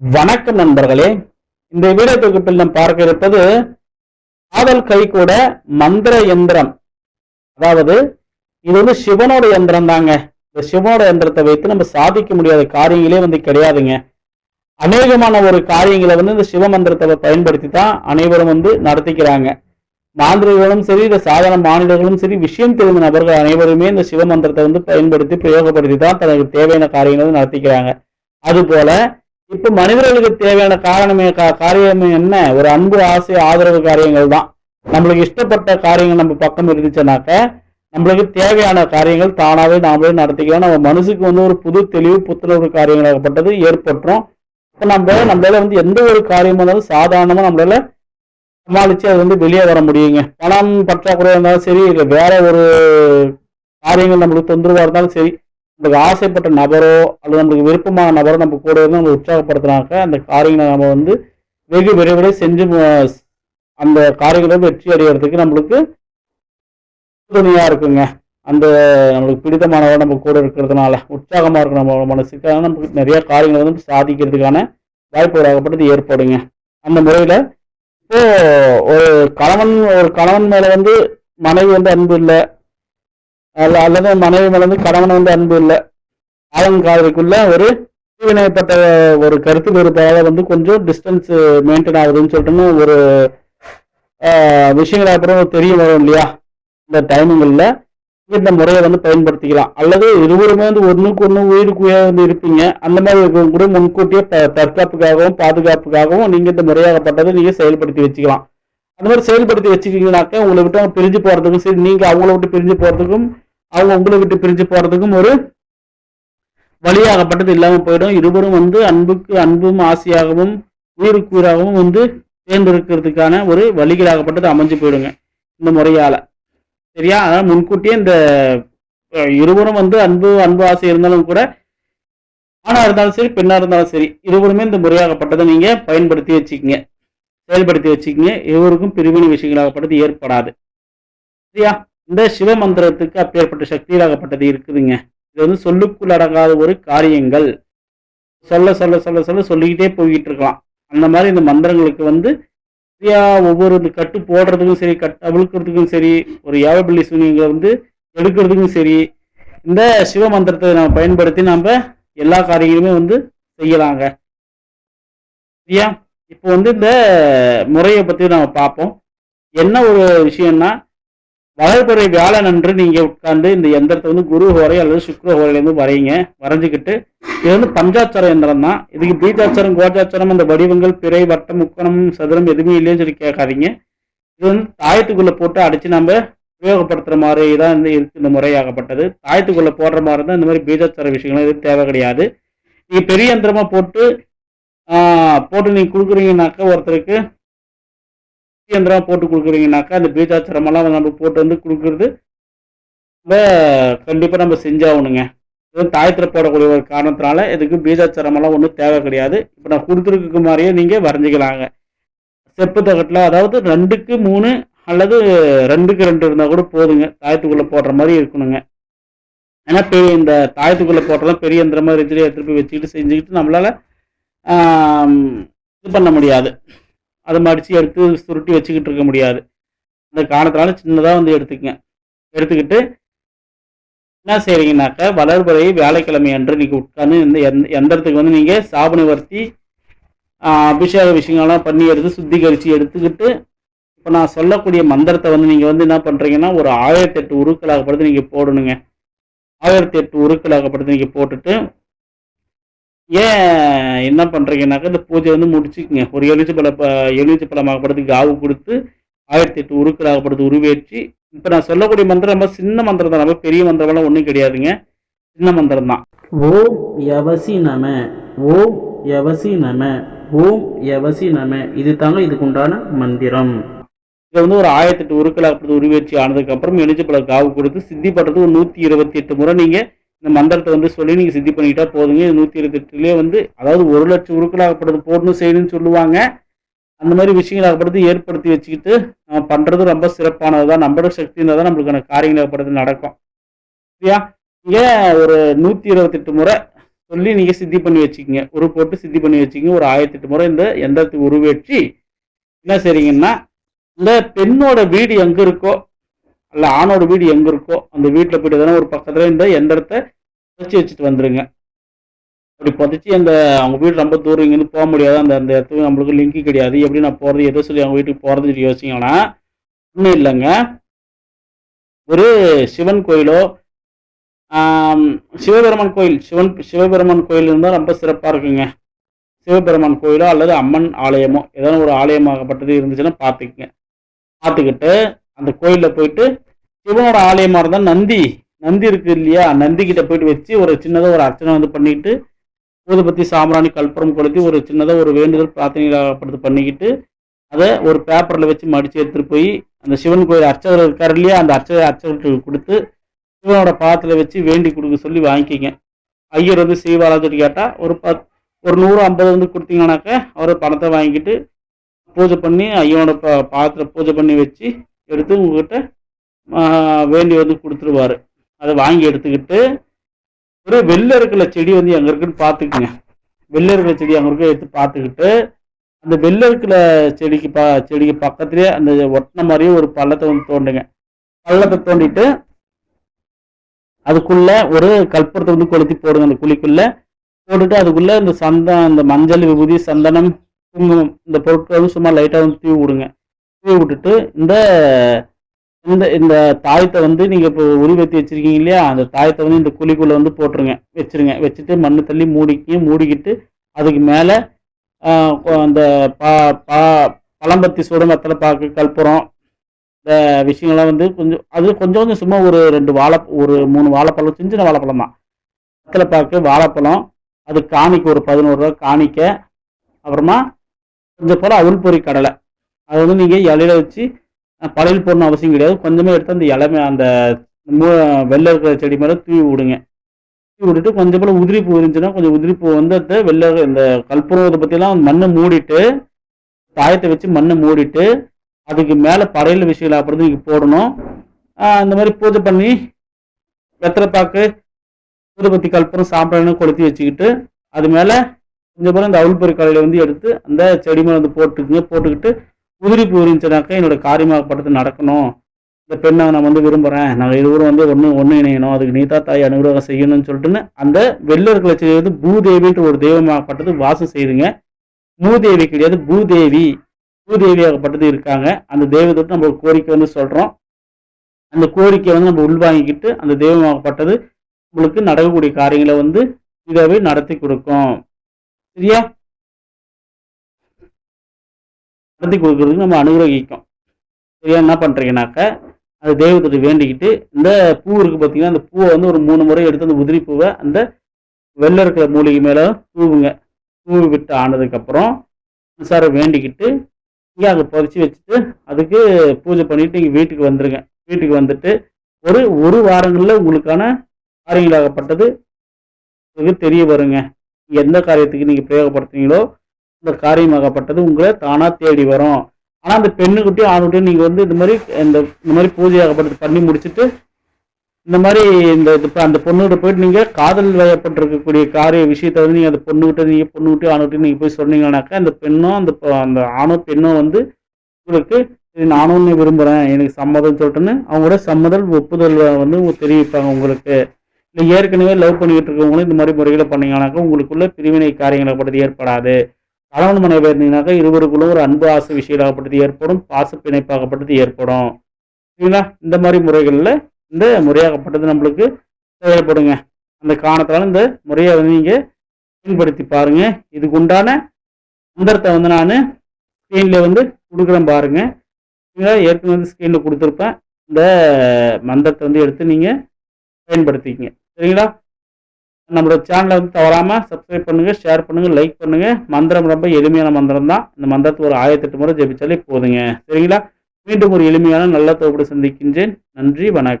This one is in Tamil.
வணக்கம் நண்பர்களே. இந்த வீடியோ தொகுப்பில் நாம் பார்க்க இருப்பது காதல் கை கூட மந்திர எந்திரம். அதாவது இது வந்து சிவனோட எந்திரம் தாங்க. இந்த சிவனோட எந்திரத்தை வைத்து நம்ம சாதிக்க முடியாத காரியங்களே வந்து கிடையாதுங்க. அநேகமான ஒரு காரியங்களை வந்து இந்த சிவ மந்திரத்தை பயன்படுத்தி தான் அனைவரும் வந்து நடத்திக்கிறாங்க. மாந்திரிகளும் சரி இந்த சாதாரண மாநிலங்களும் சரி விஷயம் தெரிந்த நபர்கள் அனைவருமே இந்த சிவ மந்திரத்தை வந்து பயன்படுத்தி பிரயோகப்படுத்தி தான் தனக்கு தேவையான காரியங்களை வந்து நடத்திக்கிறாங்க. அதுபோல இப்ப மனிதர்களுக்கு தேவையான காரணமே கா- என்ன? ஒரு அன்பு ஆசை ஆதரவு காரியங்கள் தான். நம்மளுக்கு இஷ்டப்பட்ட காரியங்கள் நம்ம பக்கம் இருந்துச்சுனாக்க நம்மளுக்கு தேவையான காரியங்கள் தானாவே நாமளே நடத்திக்கலாம். நம்ம மனசுக்கு வந்து ஒரு புது தெளிவு புத்துணர்வு காரியங்களாகப்பட்டது ஏற்பட்டுரும். இப்ப நம்ம நம்மளால வந்து எந்த ஒரு காரியமா இருந்தாலும் சாதாரணமா நம்மளால சமாளிச்சு அது வந்து வெளியே வர முடியுங்க. பணம் பற்றாக்குறையாக இருந்தாலும் சரி இல்லை வேற ஒரு காரியங்கள் நம்மளுக்கு தொந்தரவா இருந்தாலும் சரி நம்மளுக்கு ஆசைப்பட்ட நபரோ அல்லது நம்மளுக்கு விருப்பமான நபரோ நம்ம கூட இருந்து நம்ம உற்சாகப்படுத்துனாக்க அந்த காரியங்களை நம்ம வந்து வெகு விரைவில் செஞ்சு அந்த காரியங்களை வெற்றி அடைகிறதுக்கு நம்மளுக்கு துணையா இருக்குங்க. அந்த நம்மளுக்கு பிடித்தமானவர் நம்ம கூட இருக்கிறதுனால உற்சாகமாக இருக்கும் நம்ம மனசுக்கு நமக்கு நிறைய காரியங்களை வந்து சாதிக்கிறதுக்கான வாய்ப்புகளாகப்பட்டது ஏற்படுங்க. அந்த முறையில் இப்போ ஒரு கணவன் ஒரு கணவன் மேலே வந்து மனைவி வந்து அன்பு இல்லை அல்லது மனைவி மேல வந்து கணவன் வந்து அன்பு இல்லை. காலம் காதலுக்குள்ள ஒரு பிரிவினைப்பட்ட ஒரு கருத்து வேறுபாடாக வந்து கொஞ்சம் டிஸ்டன்ஸ் மெயின்டைன் ஆகுதுன்னு சொல்லிட்டுன்னு ஒரு விஷயங்கள் அப்புறம் தெரிய வரும் இல்லையா? இந்த டைமிங்கில் இந்த முறையை வந்து பயன்படுத்திக்கலாம். அல்லது இருவருமே வந்து ஒன்றுக்கு ஒன்று உயிருக்கு உயிர் வந்து இருப்பீங்க. அந்த மாதிரி இருக்கவங்க கூட முன்கூட்டியே த- தற்காப்புக்காகவும் பாதுகாப்புக்காகவும் நீங்கள் இந்த முறையாகப்பட்டதை நீங்கள் செயல்படுத்தி வச்சுக்கலாம். அந்த மாதிரி செயல்படுத்தி வச்சுக்கிங்கனாக்க உங்களை விட்டு அவங்க பிரிஞ்சு போகிறதுக்கும் சரி நீங்கள் அவங்கள விட்டு பிரிஞ்சு போகிறதுக்கும் அவங்க உங்களை விட்டு பிரிஞ்சு போறதுக்கும் ஒரு வழியாகப்பட்டது இல்லாம போயிடும். இருவரும் வந்து அன்புக்கு அன்பும் ஆசையாகவும் உயிருக்கு உயிராகவும் வந்து தேர்ந்தெடுக்கிறதுக்கான ஒரு வழிகளாகப்பட்டது அமைஞ்சு போயிடுங்க இந்த முறையால. சரியா? அதனால முன்கூட்டியே இந்த இருவரும் வந்து அன்பு அன்பு ஆசை இருந்தாலும் கூட ஆணா இருந்தாலும் சரி பெண்ணா இருந்தாலும் சரி இருவருமே இந்த முறையாகப்பட்டதை நீங்க பயன்படுத்தி வச்சுக்கங்க. செயல்படுத்தி வச்சுக்கங்க. இருவருக்கும் பிரிவினை விஷயங்களாகப்பட்டது ஏற்படாது. சரியா? இந்த சிவ மந்திரத்துக்கு அப்பேற்பட்ட சக்திகளாகப்பட்டது இருக்குதுங்க. இது வந்து சொல்லுக்குள் அடங்காத ஒரு காரியங்கள். சொல்ல சொல்ல சொல்ல சொல்ல சொல்லிக்கிட்டே போய்கிட்டு இருக்கலாம் அந்த மாதிரி இந்த மந்திரங்களுக்கு வந்து சரியா ஒவ்வொரு இந்த கட்டு போடுறதுக்கும் சரி கட் அவிழ்க்கிறதுக்கும் சரி ஒரு ஏவபிள்ளி சூனியங்களை வந்து எடுக்கிறதுக்கும் சரி இந்த சிவ மந்திரத்தை நம்ம பயன்படுத்தி நம்ம எல்லா காரியங்களுமே வந்து செய்யலாங்க. சரியா? இப்போ வந்து இந்த முறையை பற்றி நம்ம பார்ப்போம். என்ன ஒரு விஷயம்னா வளர்பிறை வியாழன் அன்று நீங்க உட்கார்ந்து இந்த எந்திரத்தை வந்து குரு ஹோரை அல்லது சுக்ர ஹோரையிலேருந்து வரையுங்க. வரைஞ்சிக்கிட்டு இது வந்து பஞ்சாட்சர எந்திரம் தான். இதுக்கு பீஜாட்சரம் கோஜாட்சரம் அந்த வடிவங்கள் பிறை வட்டம் முக்கணம் சதுரம் எதுவுமே இல்லைன்னு சொல்லி கேட்காதீங்க. இது வந்து தாயத்துக்குள்ளே போட்டு அடிச்சு நம்ம உபயோகப்படுத்துகிற மாதிரி தான் இந்த இருக்கு இந்த முறையாகப்பட்டது. தாயத்துக்குள்ளே போடுற மாதிரி தான் இந்த மாதிரி பீஜாட்சர விஷயங்கள் எதுவும் தேவை கிடையாது. நீங்கள் பெரிய எந்திரமாக போட்டு போட்டு நீங்கள் கொடுக்குறீங்கனாக்கா ஒருத்தருக்கு இயந்திரம் போட்டு கொடுக்குறீங்கனாக்கா அந்த பீஜாட்சரமெல்லாம் நம்ம போட்டு வந்து கொடுக்குறது கண்டிப்பாக நம்ம செஞ்சாகணுங்க. இது தாயத்தில் போடக்கூடிய ஒரு காரணத்தினால இதுக்கு பீஜாச்சாரமெல்லாம் ஒன்றும் தேவை கிடையாது. இப்போ நான் கொடுத்துருக்க மாதிரியே நீங்கள் வரைஞ்சிக்கலாங்க. செப்பு தகட்டில் அதாவது ரெண்டுக்கு மூணு அல்லது ரெண்டுக்கு ரெண்டு இருந்தால் கூட போதுங்க. தாயத்துக்குள்ளே போடுற மாதிரி இருக்கணுங்க. ஏன்னா பெரிய இந்த தாயத்துக்குள்ளே போடுறதும் பெரிய எந்திரமாக மாதிரி எடுத்துகிட்டு போய் வச்சுக்கிட்டு செஞ்சுக்கிட்டு நம்மளால் இது பண்ண முடியாது. அதை மடித்து எடுத்து சுருட்டி வச்சுக்கிட்டு இருக்க முடியாது. அந்த காரணத்தினால சின்னதாக வந்து எடுத்துக்கங்க. எடுத்துக்கிட்டு என்ன செய்றீங்கன்னாக்கா வளர்பறை வியாழக்கிழமை அன்று நீங்கள் உட்காந்து இந்த எந்த எந்திரத்துக்கு வந்து நீங்கள் சாபனை வர்த்தி அபிஷேக விஷயங்கள்லாம் பண்ணி எடுத்து சுத்திகரித்து எடுத்துக்கிட்டு இப்போ நான் சொல்லக்கூடிய மந்திரத்தை வந்து நீங்கள் வந்து என்ன பண்ணுறீங்கன்னா ஒரு ஆயிரத்தி எட்டு உருக்களாகப்படுத்து நீங்கள் போடணுங்க. ஆயிரத்தி எட்டு உருக்களாகப்படுத்து நீங்கள் போட்டுட்டு ஏன் என்ன பண்ணுறீங்கன்னாக்கா இந்த பூஜை வந்து முடிச்சுக்குங்க. ஒரு எலுச்சி பழ எலுச்சி பழமாகப்படுத்தி காவு கொடுத்து ஆயிரத்தி எட்டு உருக்களாகப்படுத்தி உருவேற்றி இப்போ நான் சொல்லக்கூடிய மந்திரம் ரொம்ப சின்ன மந்திரம் தான். ரொம்ப பெரிய மந்திரமெல்லாம் ஒன்றும் கிடையாதுங்க. சின்ன மந்திரம் தான். ஓம் யவசி நம ஓம் யவசி நம ஓம் யவசி நம. இது தாங்க இதுக்குண்டான மந்திரம். இதை வந்து ஒரு ஆயிரத்தி எட்டு உருக்கள் அப்படி உருவேற்றி ஆனதுக்கப்புறம் எலிஜிபிள் காவு கொடுத்து சித்தி பண்ணுறது ஒரு நூற்றி இருபத்தி எட்டு முறை நீங்கள் இந்த மந்திரத்தை வந்து சொல்லி நீங்கள் சித்தி பண்ணிக்கிட்டா போதுங்க. இது நூற்றி இருபத்தெட்டுலேயே வந்து அதாவது ஒரு லட்சம் உருக்களாகப்படுறது போடணும் செய்யணும்னு சொல்லுவாங்க. அந்த மாதிரி விஷயங்களாகப்படுறது ஏற்படுத்தி வச்சுக்கிட்டு நம்ம பண்ணுறது ரொம்ப சிறப்பானது தான் நம்மளோட சக்தி இருந்தால் தான் நம்மளுக்கான காரியங்களாகப்படுறது நடக்கும். சரியா? இங்கே ஒரு நூற்றி இருபத்தெட்டு முறை சொல்லி நீங்கள் சித்தி பண்ணி வச்சுக்கிங்க. உரு போட்டு சித்தி பண்ணி வச்சுக்கிங்க. ஒரு ஆயிரத்தெட்டு முறை இந்த எந்திரத்தை உருவேற்றி என்ன செய்றீங்கன்னா இந்த பெண்ணோட வீடு எங்கே இருக்கோ அல்ல ஆணோட வீடு எங்க இருக்கோ அந்த வீட்டில் போயிட்டு தானே ஒரு பக்கத்துல எந்த இடத்த புதைச்சி வச்சுட்டு வந்துருங்க. அப்படி புதைச்சி அந்த அவங்க வீடு ரொம்ப தூரம் இங்கேருந்து போக முடியாது. அந்த அந்த இடத்துக்கு நம்மளுக்கு லிங்க் கிடையாது. எப்படி நான் போகிறது எதோ சொல்லி அவங்க வீட்டுக்கு போகிறதுன்னு சொல்லி யோசிங்கன்னா ஒன்றும் இல்லைங்க. ஒரு சிவன் கோயிலோ சிவபெருமான் கோயில் சிவன் சிவபெருமான் கோயில் இருந்தால் ரொம்ப சிறப்பாக இருக்குங்க. சிவபெருமான் கோயிலோ அல்லது அம்மன் ஆலயமோ ஏதாவது ஒரு ஆலயமாகப்பட்டது இருந்துச்சுன்னா பார்த்துக்குங்க. பார்த்துக்கிட்டு அந்த கோயிலில் போயிட்டு சிவனோட ஆலயமாக இருந்தால் நந்தி நந்தி இருக்கு இல்லையா? நந்தி கிட்ட போயிட்டு வச்சு ஒரு சின்னதாக ஒரு அர்ச்சனை வந்து பண்ணிட்டு ஊதுபத்தி சாம்பிராணி கல்புரம் கொளுத்தி ஒரு சின்னதாக ஒரு வேண்டுதல் பிரார்த்தனைப்படுத்து பண்ணிக்கிட்டு அதை ஒரு பேப்பரில் வச்சு மடித்து எடுத்துகிட்டு போய் அந்த சிவன் கோயில் அர்ச்சகர் இருக்கார் இல்லையா? அந்த அர்ச்சகர் அர்ச்சகர்களுக்கு கொடுத்து சிவனோட பாதத்தில் வச்சு வேண்டி கொடுக்க சொல்லி வாங்கிக்கிங்க. ஐயர் வந்து செய்வாரான்னு கேட்டால் ஒரு பத் ஒரு நூறு ஐம்பது வந்து கொடுத்தீங்கன்னாக்க அவர் பணத்தை வாங்கிட்டு பூஜை பண்ணி ஐயனோட ப பாதத்தில் பூஜை பண்ணி வச்சு எடுத்து உங்ககிட்ட ஆஹ், வேண்டி வந்து கொடுத்துருவாரு. அதை வாங்கி எடுத்துக்கிட்டு ஒரு வெள்ளை இருக்கிற செடி வந்து எங்கே இருக்குன்னு பார்த்துக்குங்க. வெள்ளை இருக்கிற செடி அங்கே இருக்க எடுத்து பார்த்துக்கிட்டு அந்த வெளில இருக்கிற செடிக்கு ப செடிக்கு பக்கத்துலேயே அந்த ஒட்டின மாதிரியே ஒரு பள்ளத்தை வந்து தோண்டுங்க. பள்ளத்தை தோண்டிட்டு அதுக்குள்ள ஒரு கற்பூரத்தை வந்து கொளுத்தி போடுங்க அந்த குழிக்குள்ள. போட்டுட்டு அதுக்குள்ள இந்த சந்தனம் இந்த மஞ்சள் விபூதி சந்தனம் குங்குமம் இந்த பொருட்கள் வந்து சும்மா லைட்டாக வந்து தூவி விடுங்க. விட்டுட்டு இந்த இந்த இந்த தாயத்தை வந்து நீங்கள் இப்போ உருவத்தி வச்சிருக்கீங்க இல்லையா? அந்த தாயத்தை வந்து இந்த குழிக்குள்ளே வந்து போட்டுருங்க. வச்சிருங்க. வச்சுட்டு மண்ணு தள்ளி மூடிக்கி மூடிக்கிட்டு அதுக்கு மேலே அந்த பா பா பழம்பத்தி சூடம் வெத்தலை பாக்கு கற்பூரம் இந்த விஷயங்கள்லாம் வந்து கொஞ்சம் அது கொஞ்சம் கொஞ்சம் சும்மா ஒரு ரெண்டு வாழை ஒரு மூணு வாழைப்பழம் சின்ன சின்ன வாழைப்பழம் தான். வெத்தலை பாக்கு வாழைப்பழம் அது காணிக்க ஒரு பதினோரு ரூபா காணிக்க அப்புறமா கொஞ்சம் போல் அவுள் பொரி கடலை. அதை வந்து நீங்கள் இலையில வச்சு அஹ், பழையில் போடணும் அவசியம் கிடையாது. கொஞ்சமே எடுத்து அந்த இலை அந்த மூ வெள்ளை இருக்கிற செடி மேலே தூவி விடுங்க. தூவி விட்டுட்டு கொஞ்சம் போல பூ இருந்துச்சுன்னா கொஞ்சம் உதிரிப்பூ வந்து அந்த வெள்ளை இந்த கற்பூரம் பற்றிலாம் மண்ணை மூடிட்டு தாயத்தை வச்சு மண்ணை மூடிட்டு அதுக்கு மேலே படையல் விஷயம் அப்புறம் நீங்கள் போடணும். அந்த மாதிரி பூஜை பண்ணி வெத்தலை பாக்கு ஊதுபத்தி கற்பூரம் சாம்பிராணி கொளுத்தி வச்சுக்கிட்டு அது மேலே கொஞ்சம் போல இந்த அவுள் பொரி கடையில் வந்து எடுத்து அந்த செடி மேலே வந்து போட்டுக்குங்க. போட்டுக்கிட்டு உதிரி பூ இருந்துச்சுனாக்கா என்னோட காரியமாகப்பட்டது நடக்கணும். இந்த பெண்ணை நான் வந்து விரும்புகிறேன் நாங்கள் இருவரும் வந்து ஒன்று ஒன்று இணையணும். அதுக்கு நீதா தாய் அனுகிரகம் செய்யணும்னு சொல்லிட்டுன்னு அந்த வெள்ளர் கிளச்சி வந்து பூதேவின்ற ஒரு தெய்வமாகப்பட்டது வாசம் செய்துங்க. மூதேவி கிடையாது பூதேவி. பூதேவியாகப்பட்டது இருக்காங்க. அந்த தெய்வத்தை நம்ம ஒரு கோரிக்கை வந்து சொல்கிறோம் அந்த கோரிக்கையை வந்து நம்ம உள்வாங்கிக்கிட்டு அந்த தெய்வமாகப்பட்டது உங்களுக்கு நடக்கக்கூடிய காரியங்களை வந்து இதாகவே நடத்தி கொடுக்கும். சரியா? நடத்தி கொடுக்கறதுக்கு நம்ம அனுகிரகிக்கும். சரியா? என்ன பண்ணுறீங்கனாக்கா அது தெய்வத்திட்ட வேண்டிக்கிட்டு இந்த பூ இருக்கு பார்த்தீங்கன்னா அந்த பூவை வந்து ஒரு மூணு முறை எடுத்து அந்த உதிரி பூவை அந்த வெள்ள இருக்கிற மூலிகை மேலே தூவுங்க. தூவி விட்டு ஆனதுக்கப்புறம் சாரை வேண்டிக்கிட்டு இங்கே அதை பறித்து வச்சுட்டு அதுக்கு பூஜை பண்ணிவிட்டு நீங்கள் வீட்டுக்கு வந்துடுங்க வீட்டுக்கு வந்துட்டு ஒரு ஒரு வாரங்களில் உங்களுக்கான காரியங்களாகப்பட்டது உங்களுக்கு தெரிய வருங்க. எந்த காரியத்துக்கு நீங்கள் பிரயோகப்படுத்துறீங்களோ இந்த காரியமாகப்பட்டது உங்களை தானாக தேடி வரும். ஆனால் அந்த பெண்ணுக்குட்டியும் ஆணுக்குட்டி நீங்கள் வந்து இந்த மாதிரி இந்த இந்த மாதிரி பூஜையாகப்பட்டது பண்ணி முடிச்சுட்டு இந்த மாதிரி இந்த இது அந்த பொண்ணுகிட்ட போயிட்டு நீங்கள் காதல் வயப்பட்டிருக்கக்கூடிய காரிய விஷயத்தை வந்து நீங்கள் அந்த பொண்ணுகிட்ட நீங்கள் பொண்ணுகிட்ட ஆணுகிட்டையும் நீங்கள் போய் சொன்னீங்கன்னாக்கா அந்த பெண்ணும் அந்த அந்த ஆணும் பெண்ணும் வந்து உங்களுக்கு நானும் உன்னை விரும்புகிறேன் எனக்கு சம்மதம் சொல்லிட்டுன்னு அவங்களோட சம்மதம் ஒப்புதல் வந்து தெரிவிப்பாங்க உங்களுக்கு. இல்லை ஏற்கனவே லவ் பண்ணிக்கிட்டு இருக்கவங்களும் இந்த மாதிரி முறைகளை பண்ணீங்கன்னாக்கா உங்களுக்குள்ள பிரிவினை காரியங்களாகப்பட்டது ஏற்படாது. கணவன் மனைவி இருந்தீங்கன்னாக்கா இருவருக்குள்ள ஒரு அன்பு ஆசை விஷயமாகப்பட்டது ஏற்படும் பாச பிணைப்பாகப்பட்டது ஏற்படும். சரிங்களா? இந்த மாதிரி முறைகளில் இந்த முறையாகப்பட்டது நம்மளுக்கு தேவைப்படுங்க. அந்த காரணத்தால் இந்த முறையை வந்து நீங்கள் பயன்படுத்தி பாருங்க. இதுக்கு உண்டான மந்திரத்தை வந்து நான் ஸ்க்ரீனில் வந்து கொடுக்குறேன் பாருங்க. நீங்கள் ஏற்கனவே வந்து ஸ்க்ரீனில் கொடுத்துருப்பேன். இந்த மந்திரத்தை வந்து எடுத்து நீங்கள் பயன்படுத்திக்கங்க. சரிங்களா? நம்மளோட சேனலை வந்து தவறாமல் சப்ஸ்கிரைப் பண்ணுங்கள் ஷேர் பண்ணுங்கள் லைக் பண்ணுங்கள் மந்திரம் ரொம்ப எளிமையான மந்திரம் தான். இந்த மந்திரத்தை ஒரு ஆயிரத்தெட்டு முறை ஜெபிச்சாலே போதுங்க. சரிங்களா? மீண்டும் ஒரு எளிமையான நல்ல தொகுப்பு சந்திக்கின்றேன். நன்றி வணக்கம்.